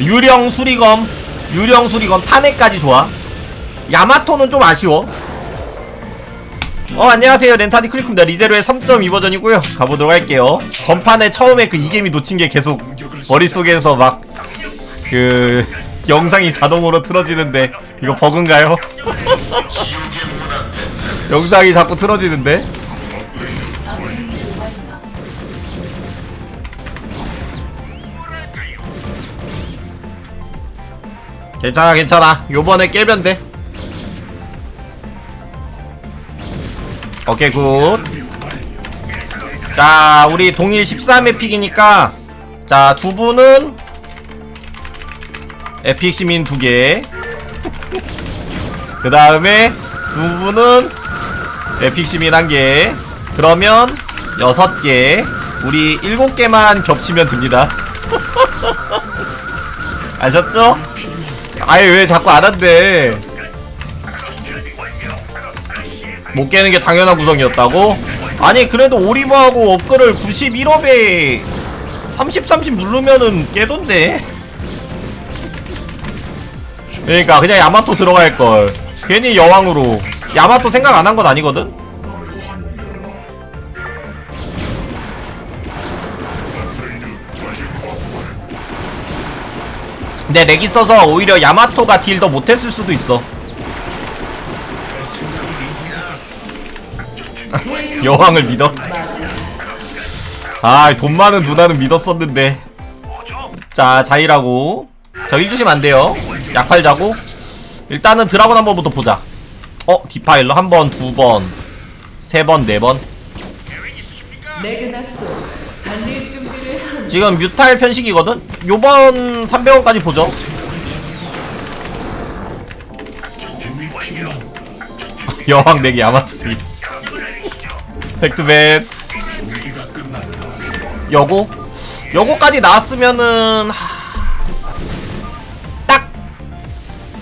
유령 수리검 유령 수리검 탄핵까지 좋아. 야마토는 좀 아쉬워. 어 안녕하세요. 렌타디 클리크입니다. 리제로의 3.2 버전이고요. 가보도록 할게요. 전판에 처음에 그 이겜이 놓친 게 계속 머릿속에서 막 그 영상이 자동으로 틀어지는데 이거 버그인가요? 영상이 자꾸 틀어지는데 괜찮아 괜찮아. 요번에 깨면 돼. 오케이 굿자 우리 동일 13회 픽이니까 자 두 분은 에픽 시민 두개 그 다음에 두 분은 에픽 시민 한개. 그러면 여섯 개. 우리 일곱 개만 겹치면 됩니다. 아셨죠? 아예 왜 자꾸 안 한대 못 깨는 게 당연한 구성이었다고? 아니 그래도 오리버하고 업글을 91업에 30 30 누르면은 깨던데 그러니까 그냥 야마토 들어갈걸 괜히 여왕으로 야마토 생각 안 한 건 아니거든? 근데 렉 있어서 오히려 야마토가 딜 더 못했을 수도 있어 여왕을 믿어? 아, 돈 많은 누나는 믿었었는데. 자, 자이라고. 저 일 주시면 안 돼요. 약팔 자고. 일단은 드라곤 한 번부터 보자. 어, 디파일러 한 번, 두 번, 세 번, 네 번. 지금 뮤탈 편식이거든? 요번 300원까지 보죠. 여왕 내기 세기. 팩트맨. 여고? 여고까지 나왔으면은 하... 딱!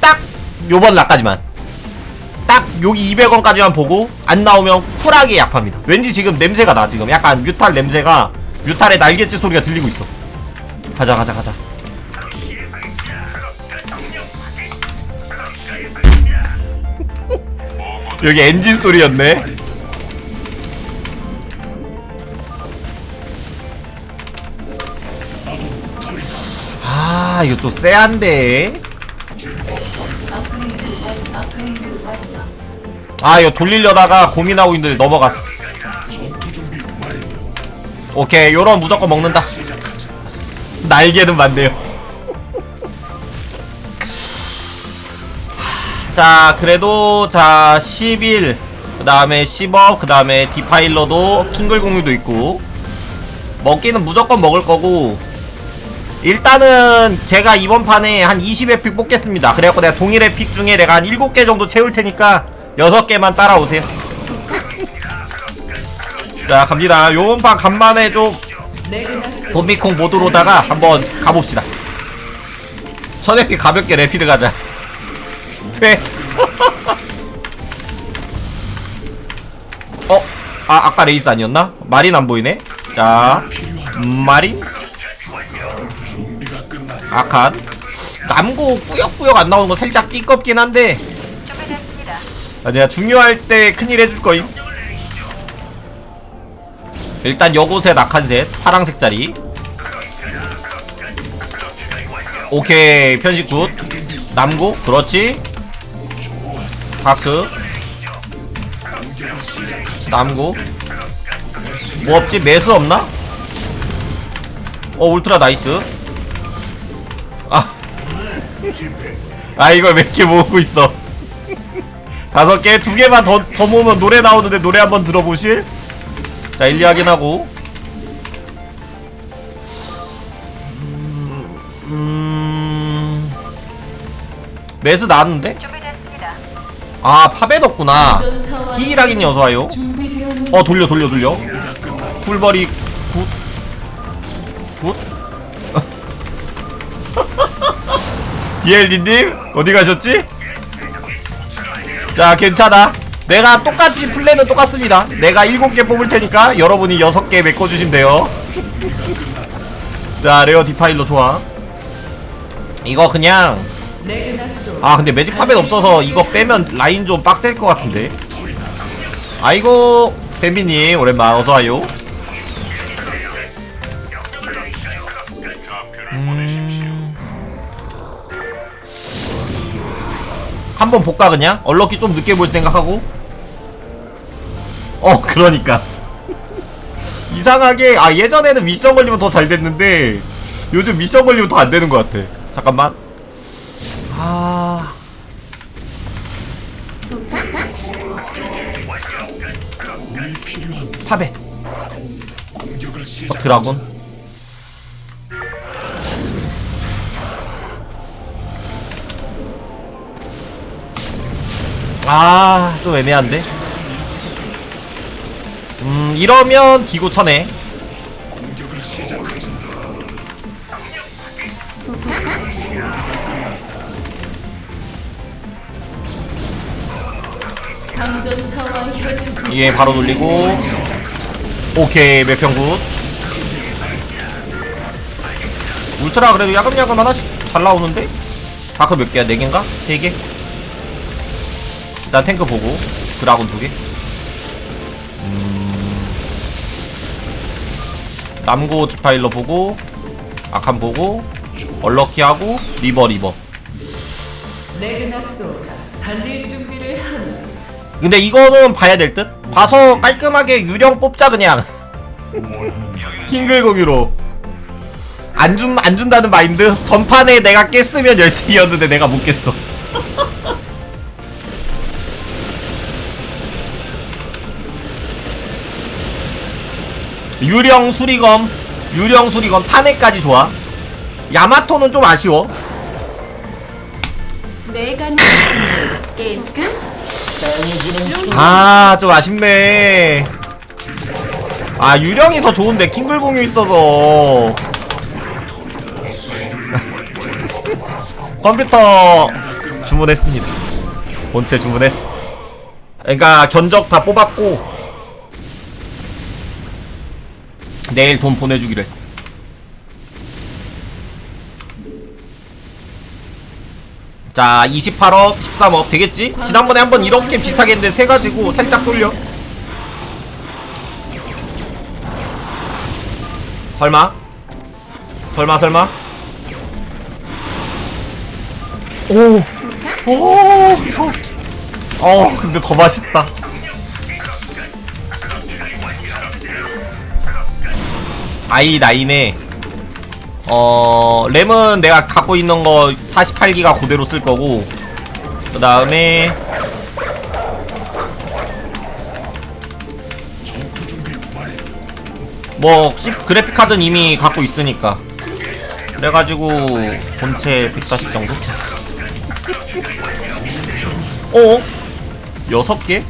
딱! 요번 라까지만 딱 여기 200원까지만 보고 안 나오면 쿨하게 약합니다 왠지 지금 냄새가 나 지금 약간 뮤탈 냄새가 뮤탈의 날갯짓 소리가 들리고 있어. 가자 가자 가자. 여기 엔진 소리였네. 아 이거 좀 쎄한데. 아 이거 돌리려다가 고민하고 있는데 넘어갔어 오케이 요런 무조건 먹는다. 날개는 맞네요. 자 그래도 자 11, 그 다음에 10업 그 다음에 디파일러도 킹글 공유도 있고 먹기는 무조건 먹을 거고 일단은 제가 이번 판에 한 20회 픽 뽑겠습니다. 그래갖고 내가 동일의 픽 중에 내가 한 7개 정도 채울 테니까 6개만 따라오세요 자 갑니다. 요번 판 간만에 좀 도미콩 모드로다가 한번 가봅시다. 픽 가볍게 래피드 가자. 돼 어? 아 아까 레이스 아니었나? 마린 안 보이네? 자 마린? 아칸? 남고 꾸역꾸역 안 나오는 거 살짝 띠껍긴 한데. 아니야 중요할 때 큰일 해줄 거임 일단 여고셋 아칸셋 파랑색 자리. 오케이 편식 굿. 남고 그렇지. 다크. 남고. 뭐 없지? 매수 없나? 어 울트라 나이스. 아, 아 이걸 몇 개 모으고 있어? 다섯 개, 두 개만 더, 더 모으면 노래 나오는데 노래 한번 들어보실? 자, 1, 2 확인하고. 음... 매스 나왔는데? 아, 덕구나 히이라기니 어서와요 준비되었는 어, 돌려, 돌려, 돌려. 꿀벌이 굿. 굿? DLD님 어디 가셨지? 자 괜찮아 내가 똑같이 플랜은 똑같습니다. 내가 7개 뽑을 테니까 여러분이 6개 메꿔주시면 돼요. 자 레어 디파일러 좋아 이거 그냥 아 근데 매직 파벳 없어서 이거 빼면 라인 좀 빡셀 것 같은데. 아이고 뱀비님 오랜만 어서와요. 음... 한번 볼까 그냥? 얼럭키 좀 늦게 볼 생각하고 어 그러니까. 이상하게 아 예전에는 미션 걸리면 더 잘 됐는데 요즘 미션 걸리면 더 안 되는 것 같아. 잠깐만. 아. 파벳 어, 드라군. 아 좀 애매한데 음 이러면 기구 쳐네 예 바로 돌리고 오케이 매평 굿 울트라 그래도 야금야금 하나씩 잘 나오는데? 다크 몇 개야? 네 개인가? 세 개? 일단 탱크 보고 드라군 두 개. 남고 디파일러 보고 아칸 보고 얼럭키 하고 리버 리버. 근데 이거는 봐야 될 듯? 봐서 깔끔하게 유령 뽑자 그냥 킹글 공유로 안 준, 안 준다는 마인드? 전판에 내가 깼으면 열심이었는데 내가 못 깼어 유령 수리검 유령 수리검 탄핵까지 좋아 야마토는 좀 아쉬워 내가 게임 끝. 아, 좀 아쉽네. 아, 유령이 더 좋은데, 킹글 공유 있어서. 컴퓨터 주문했습니다. 본체 주문했어. 그러니까 견적 다 뽑았고 내일 돈 보내주기로 했어. 자, 28억, 13억 되겠지? 지난번에 한번 이렇게 비슷하게 했는데 세 가지고 살짝 돌려. 설마? 설마 설마? 오, 오. 어, 근데 더 맛있다. 아이 나이네. 어 램은 내가 갖고 있는 거 48기가 그대로 쓸 거고 그 다음에 뭐 시- 그래픽 카드는 이미 갖고 있으니까 그래가지고 본체 140 정도? 어? 여섯 개?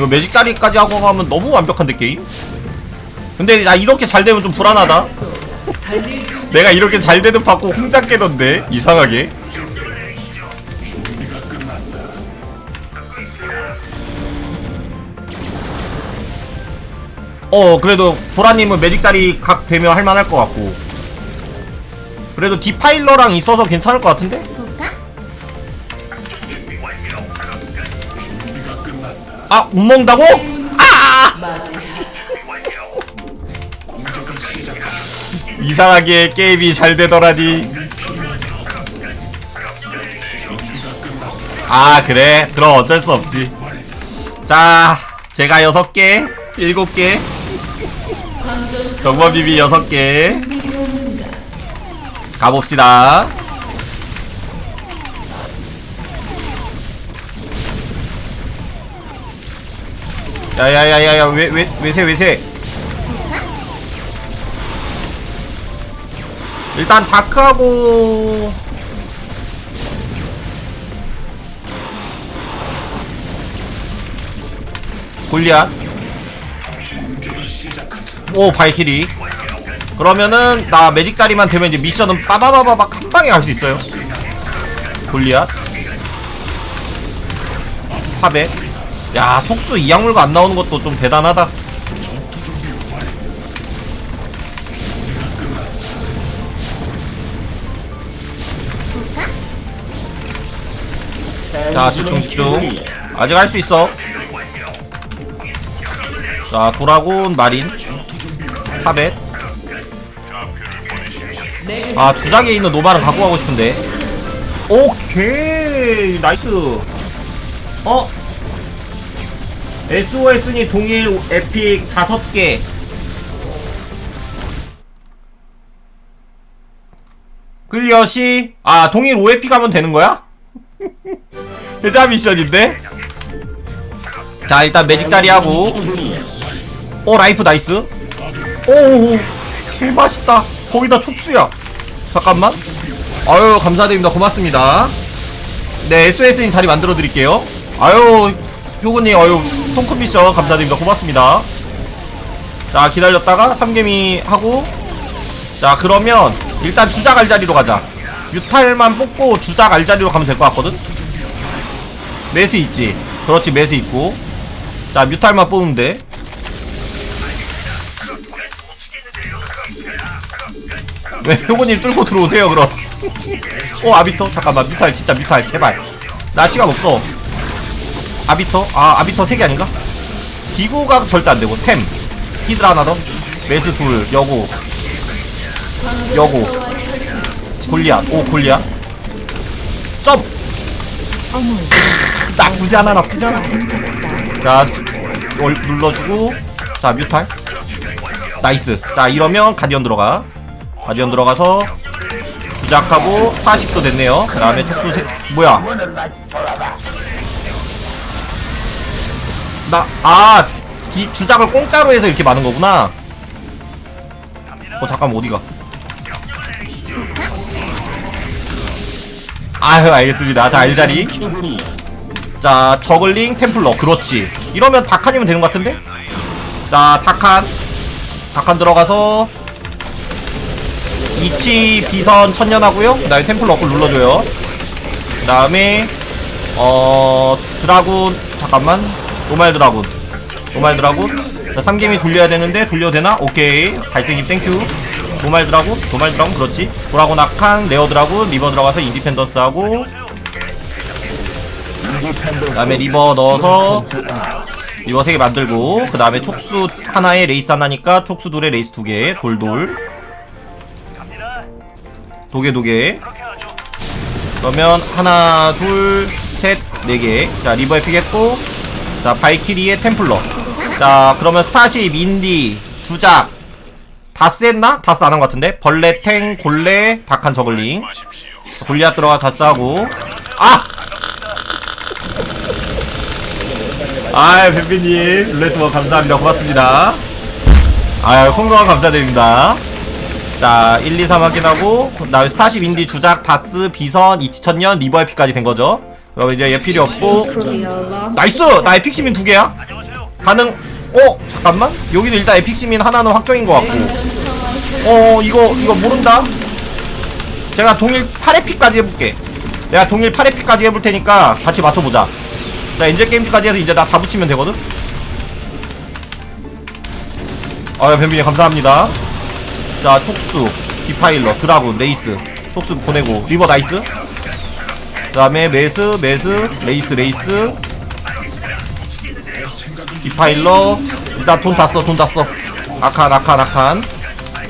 이거 매직 자리까지 하고 가면 너무 완벽한데 게임? 근데 나 이렇게 잘 되면 좀 불안하다 내가 이렇게 잘 되는 받고 홍장 깨던데 이상하게 어 그래도 보라님은 매직 자리 각 되면 할만할 것 같고 그래도 디파일러랑 있어서 괜찮을 것 같은데? 아, 못 먹는다고? 아! 이상하게 게임이 잘 되더라니. 아, 그래. 그럼 어쩔 수 없지. 자, 제가 여섯 개, 일곱 개, 정범비비 여섯 개. 가봅시다. 야야야야야 왜왜 왜세 왜세? 일단 다크하고. 골리앗. 오 발키리. 그러면은 나 매직 자리만 되면 이제 미션은 빠바바바박 한 방에 갈 수 있어요. 골리앗. 파베 야 톡수 이악물고 안 나오는 것도 좀 대단하다. 자 집중 집중. 아직 할 수 있어. 자 도라곤 마린. 탑에 아 주작에 있는 노바를 갖고 가고 싶은데. 오케이 나이스. 어? SOS니 동일 에픽 5개. 클리어 시? 아 동일 5에픽 하면 되는 거야? 회자 미션인데? 자 일단 매직 자리 하고. 오 라이프 나이스. 오오오. 개 맛있다. 거기다 촉수야. 잠깐만. 아유 감사드립니다. 고맙습니다. 네 SOS님 자리 만들어 드릴게요. 아유 효구님 아유 손큰 미션 감사드립니다 고맙습니다 자 기다렸다가 삼개미 하고 자 그러면 일단 주작 알자리로 가자 뮤탈만 뽑고 주작 알자리로 가면 될 것 같거든 매스 있지 그렇지 매스 있고 자 뮤탈만 돼 왜, 효고님 뚫고 들어오세요, 그럼. 어, 아비터? 잠깐만, 뮤탈, 진짜 뮤탈, 제발. 나 시간 없어. 아비터? 아, 아비터 3개 아닌가? 기구가 절대 안 되고, 템. 히드라 하나 더. 메스 둘, 여고. 여고. 골리앗. 오, 골리앗. 점! 나쁘지 않아, 나쁘지 않아. 자, 수- 올- 눌러주고. 자, 뮤탈. 나이스. 자, 이러면 가디언 들어가. 가디언 들어가서 시작하고 40도 됐네요. 그 다음에 촉수 세... 뭐야? 나, 아, 기, 주작을 공짜로 해서 이렇게 많은 거구나. 어, 잠깐만, 어디가? 아유, 알겠습니다. 자, 알자리. 자, 저글링, 템플러. 그렇지. 이러면 다칸이면 되는 것 같은데? 자, 다칸. 다칸 들어가서 이치 비선 천년하고요. 그 다음에 템플 어플 눌러줘요. 그 다음에 어 드라군 잠깐만 노말 드라군. 노말 드라군? 자 3개미 돌려야 되는데 돌려도 되나? 오케이. 갈색님 땡큐. 노말 드라군? 노말 드라군 그렇지. 드라군 아칸 레어 드라군. 리버 들어가서 인디펜던스 하고. 그 다음에 리버 넣어서 리버 3개 만들고 그 다음에 촉수 하나에 레이스 하나니까 촉수 둘에 레이스 2개. 돌돌. 도개 도개. 그러면 하나 둘셋네개자 리버 에픽 했고 자 발키리의 템플러. 자 그러면 스타시 민디 주작. 다스 했나? 다스 안 한 것 같은데? 벌레 탱 골레 박한 저글링. 골리앗 들어가 다스 하고. 아! 아이 뱀비님 룰레트워 감사합니다. 고맙습니다. 아유 홍동환 감사드립니다. 자 1, 2, 3 확인하고 그 다음에 스타쉽 인디 주작 다스 비선 이치천년 리버 에픽까지 된 거죠 그럼 이제 얘 필요 없고. 나이스! 나 에픽 시민 두 개야. 가능. 어? 잠깐만. 여기도 일단 에픽 시민 하나는 확정인 것 같고. 어 이거 이거 모른다. 제가 동일 8에픽까지 해볼게. 내가 동일 8에픽까지 해볼 테니까 같이 맞춰보자. 자 인제 게임즈까지 해서 이제 나 다 붙이면 되거든? 아유 뱀비님 감사합니다. 자 촉수 디파일러 드라군 레이스. 촉수 보내고. 리버 나이스 그 다음에 메스 메스 레이스 레이스. 디파일러. 일단 돈 다 써 돈 다써. 아칸 아칸 아칸.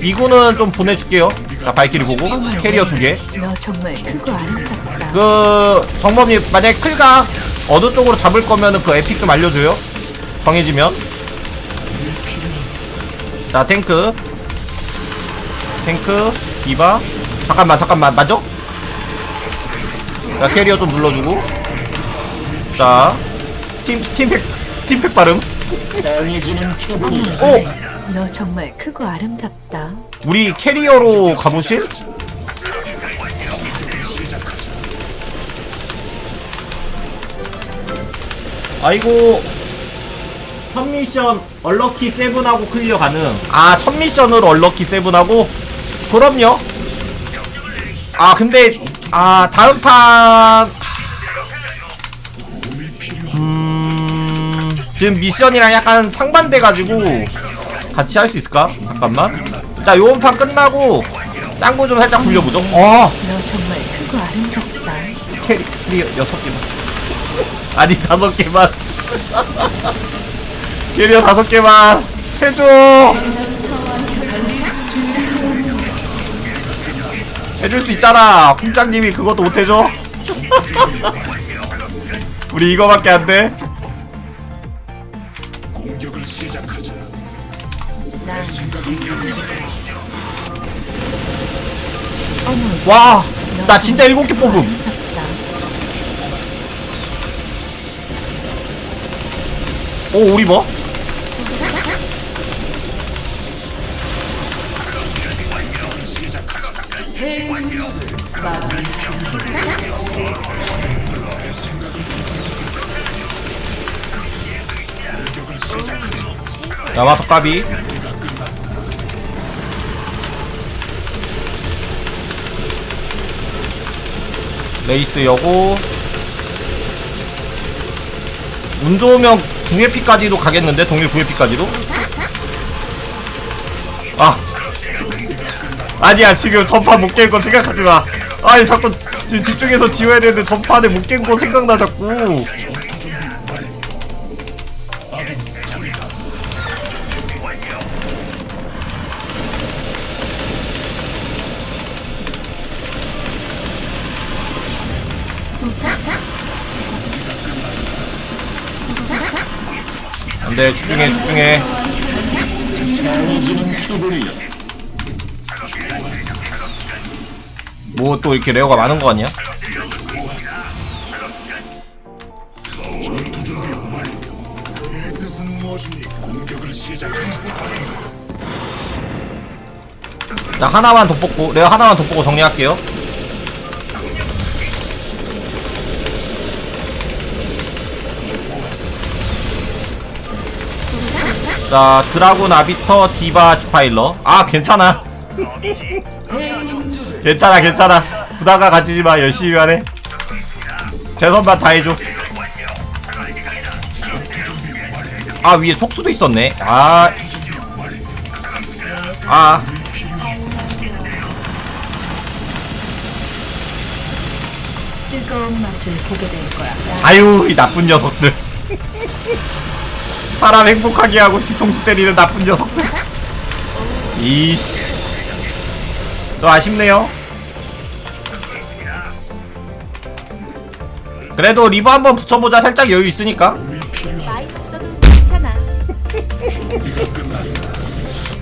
이구는 좀 보내줄게요. 자 발키리 보고. 캐리어 두개. 너 정말. 그 정범님 만약에 클각 어느 쪽으로 잡을 거면은 그 에픽 좀 알려줘요. 정해지면. 자 탱크. 탱크. 디바. 잠깐만 잠깐만. 맞죠? 자 캐리어 좀 눌러주고. 자 스팀 스팀팩 스팀팩 발음. 오! 너 정말 크고 아름답다. 우리 캐리어로 가보실? 아이고. 첫 미션 얼럭키 세븐하고 클리어 가능. 아 첫 미션으로 얼럭키 세븐하고? 그럼요. 아 근데 아 다음 판. 음... 지금 미션이랑 약간 상반돼가지고 같이 할 수 있을까? 잠깐만. 자 요번 판 끝나고 짱구 좀 살짝 굴려보죠. 어. 너 정말 크고 아름답다. 캐리 캐리 여섯 개만. 아니 다섯 개만. 캐리어 다섯 개만. 해줘 해줄 수 있잖아 훈장님이 그것도 못 해줘 우리 이거밖에 안 돼 공격을 시작하자. 어머, 와너나 진짜 일곱 개 뽑음. 오 우리 뭐? 야마토 까비. 레이스 여고. 운 좋으면 9회피까지도 가겠는데? 동일 9회피까지도? 아. 아니야 지금 전판 못 깬 거 생각하지 마. 아니 자꾸 지금 집중해서 지워야 되는데 전판에 못 깬 거 생각나 자꾸 안돼. 집중해 집중해. 뭐 또 이렇게 레어가 많은 거 아니야? 자 하나만 더 뽑고 레어 하나만 더 뽑고 정리할게요 자 드라군 아비터 디바 디파일러. 아 괜찮아. 괜찮아 괜찮아. 부담감 가지지 마 열심히 하네. 최선만 다해줘. 아 위에 촉수도 있었네. 아. 아, 뜨거운 맛을 보게 될 거야. 아유 이 나쁜 녀석들 사람 행복하게 하고 뒤통수 때리는 나쁜 녀석들 이씨 좀 아쉽네요 그래도 리버 한번 붙여보자 살짝 여유 있으니까 나이 없어도 괜찮아.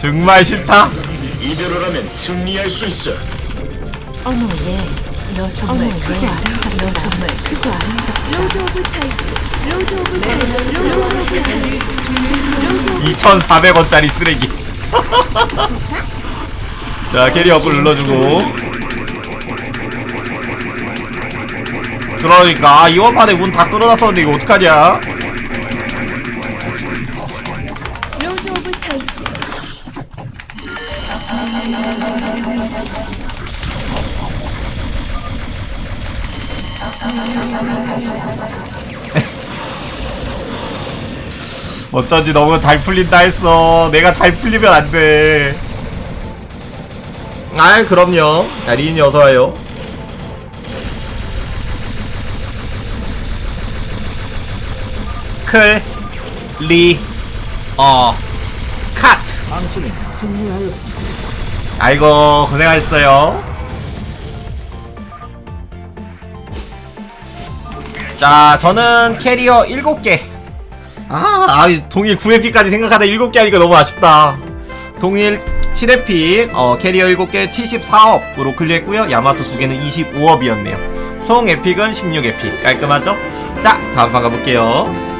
정말 싫다 이대로 라면 승리할 수 있어. 어머 얘, 너 정말 크고 아름답다. 너 정말 크고 아름답다. 로드 오브 타이스, 로드 오브 타이스, 로드 오브 타이스. 2,400원짜리 쓰레기 자 캐리 업을 눌러주고 그러니까 아, 이번 판에 문 다 뚫어놨었는데 이거 어떡하냐 어쩐지 너무 잘 풀린다 했어. 내가 잘 풀리면 안 돼. 아이, 그럼요. 야, 리인이 어서와요. 클, 리, 어, 컷. 아이고, 고생하셨어요. 자, 저는 캐리어 7개. 아, 아 동일 9회피까지 생각하다 7개 하니까 너무 아쉽다. 동일 7회피, 어, 캐리어 7개 74업으로 클리어했고요. 야마토 2개는 25업이었네요. 총 에픽은 16에픽. 깔끔하죠? 자, 다음 판 가볼게요.